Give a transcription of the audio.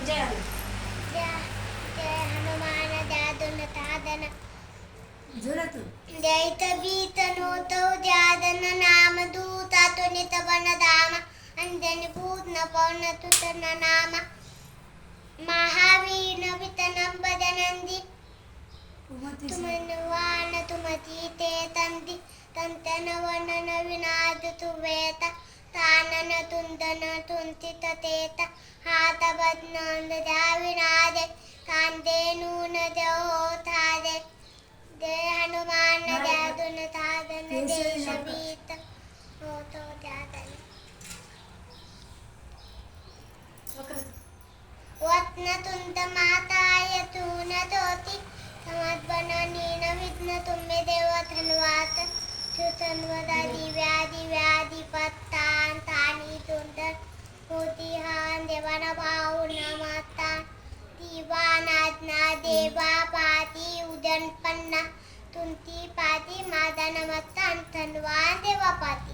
हनुमान जय हनुमान द्यादन तादन जोरात द्यायत बीत नोतो द्यादन नाम दूता तुनित वन दाम अंजनी पूर्ण पौन तुतन नाम. महावीर वितनं भजनंदी तुमनुवान तुमती ते तंदी तंतन वन विनाद तुवेत. ಧನ ತುಂದನ ತುಂತಿತ ತೇತ ಹಾತ ಬದ್ನಾಂದ ದ್ಯಾವಿನಾದೆ ಕಾಂದೆ ನೂನ ದೇಹೋತಾದೆ ದೇ ಹನುಮಾನ ದ್ಯಾದುನ ತಾದನ ದೇಶ ಭೀತ ಹೋತೋ ದ್ಯಾದನ ವತ್ನ ತುಂದ ಮಾತಾಯ ತೂನದು हान देवाना भाऊ नमता दिवानाज्ञा देवा पाती उदन पन्ना तुमती पाती माझा नमस्ता धन्वान देवा पाती